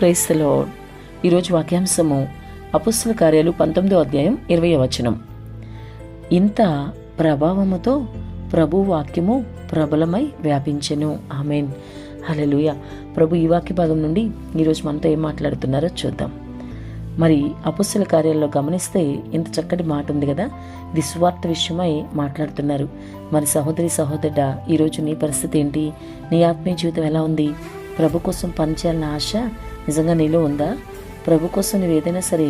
ప్రైస్తలో ఈరోజు వాక్యాంశము అపుస్తుల కార్యాలు పంతొమ్మిదో అధ్యాయం ఇరవై వచనం. ఇంత ప్రభావముతో ప్రభు వాక్యము ప్రబలమై వ్యాపించెను. ఆమెన్. హలలుయ ప్రభు ఈ వాక్య భాగం నుండి ఈరోజు మనతో ఏం మాట్లాడుతున్నారో చూద్దాం. మరి అపుస్తుల కార్యాల్లో గమనిస్తే ఇంత చక్కటి మాట ఉంది కదా? ఇది విషయమై మాట్లాడుతున్నారు. మరి సహోదరి సహోదరుడ ఈరోజు నీ పరిస్థితి ఏంటి? నీ ఆత్మీయ జీవితం ఎలా ఉంది? ప్రభు కోసం పనిచేయాలన్న ఆశ నిజంగా నీలో ఉందా? ప్రభు కోసం నువ్వు ఏదైనా సరే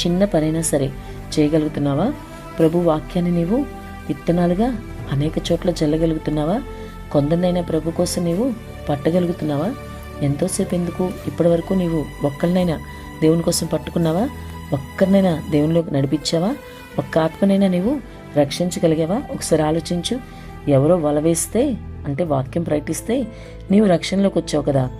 చిన్న పనైనా సరే చేయగలుగుతున్నావా? ప్రభు వాక్యాన్ని నీవు విత్తనాలుగా అనేక చోట్ల జల్లగలుగుతున్నావా? కొందరినైనా ప్రభు కోసం నీవు పట్టగలుగుతున్నావా? ఎంతోసేపు ఎందుకు ఇప్పటి వరకు నీవు ఒక్కరినైనా దేవుని కోసం పట్టుకున్నావా? ఒక్కరినైనా దేవునిలోకి నడిపించావా? ఒక్క ఆత్మనైనా నీవు రక్షించగలిగావా? ఒకసారి ఆలోచించు. ఎవరో వల వేస్తే అంటే వాక్యం ప్రకటిస్తే నీవు రక్షణలోకి వచ్చావు కదా.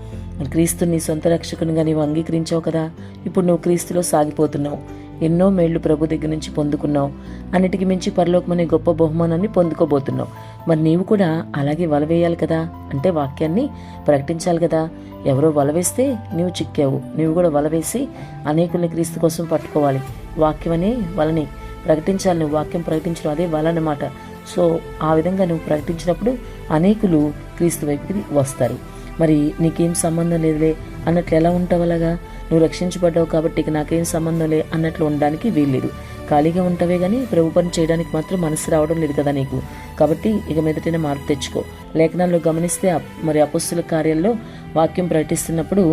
మరి క్రీస్తుని సొంత రక్షకునిగా నీవు అంగీకరించావు కదా? ఇప్పుడు నువ్వు క్రీస్తులో సాగిపోతున్నావు. ఎన్నో మేళ్ళు ప్రభు దగ్గర నుంచి పొందుకున్నావు. అన్నిటికి మించి పరలోకమనే గొప్ప బహుమానాన్ని పొందుకోబోతున్నావు. మరి నీవు కూడా అలాగే వలవేయాలి కదా? అంటే వాక్యాన్ని ప్రకటించాలి కదా? ఎవరో వలవేస్తే నీవు చిక్కావు. నీవు కూడా వలవేసి అనేకుల్ని క్రీస్తు కోసం పట్టుకోవాలి. వాక్యం అనే వలని ప్రకటించాలి. నువ్వు వాక్యం ప్రకటించడం అదే వలనమాట సో ఆ విధంగా నువ్వు ప్రకటించినప్పుడు అనేకులు క్రీస్తు వైపుకి వస్తారు. మరి నీకేం సంబంధం లేదులే అన్నట్లు ఎలా ఉంటావు నువ్వు రక్షించబడ్డావు కాబట్టి ఇక నాకేం సంబంధం లే అన్నట్లు ఉండడానికి వీల్లేదు. ఖాళీగా ఉంటావే కానీ ప్రభు పని చేయడానికి మాత్రం మనసు రావడం లేదు కదా నీకు. కాబట్టి ఇక మీదటనే మార్పు తెచ్చుకో. లేఖనాల్లో గమనిస్తే మరి అపస్తుల కార్యాల్లో వాక్యం ప్రకటిస్తున్నప్పుడు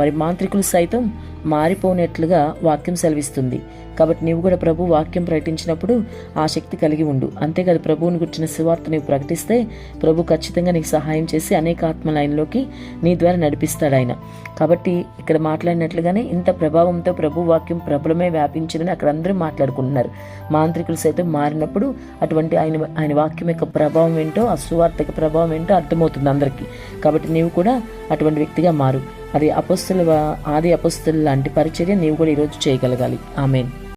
మరి మాంత్రికులు సైతం మారిపోనట్లుగా వాక్యం సెలవిస్తుంది. కాబట్టి నీవు కూడా ప్రభు వాక్యం ప్రకటించినప్పుడు ఆ శక్తి కలిగి ఉండు. అంతేకాదు ప్రభువుని గుర్చిన సువార్త నీవు ప్రకటిస్తే ప్రభు ఖచ్చితంగా నీకు సహాయం చేసి అనేక ఆత్మ లైన్లోకి నీ ద్వారా నడిపిస్తాడు ఆయన. కాబట్టి ఇక్కడ మాట్లాడినట్లుగానే ఇంత ప్రభావంతో ప్రభు వాక్యం ప్రబలమే వ్యాపించిందని అక్కడ అందరూ మాట్లాడుకుంటున్నారు. మాంత్రికులు సైతం మారినప్పుడు అటువంటి ఆయన ఆయన వాక్యం యొక్క ప్రభావం ఏంటో ఆ సువార్త యొక్క ప్రభావం ఏంటో అర్థమవుతుంది అందరికీ. కాబట్టి నీవు కూడా అటువంటి వ్యక్తిగా మారు. అది అపస్తుల ఆది అపస్తుల లాంటి పరిచర్య నీవు కూడా ఈరోజు చేయగలగాలి. ఆమెన్.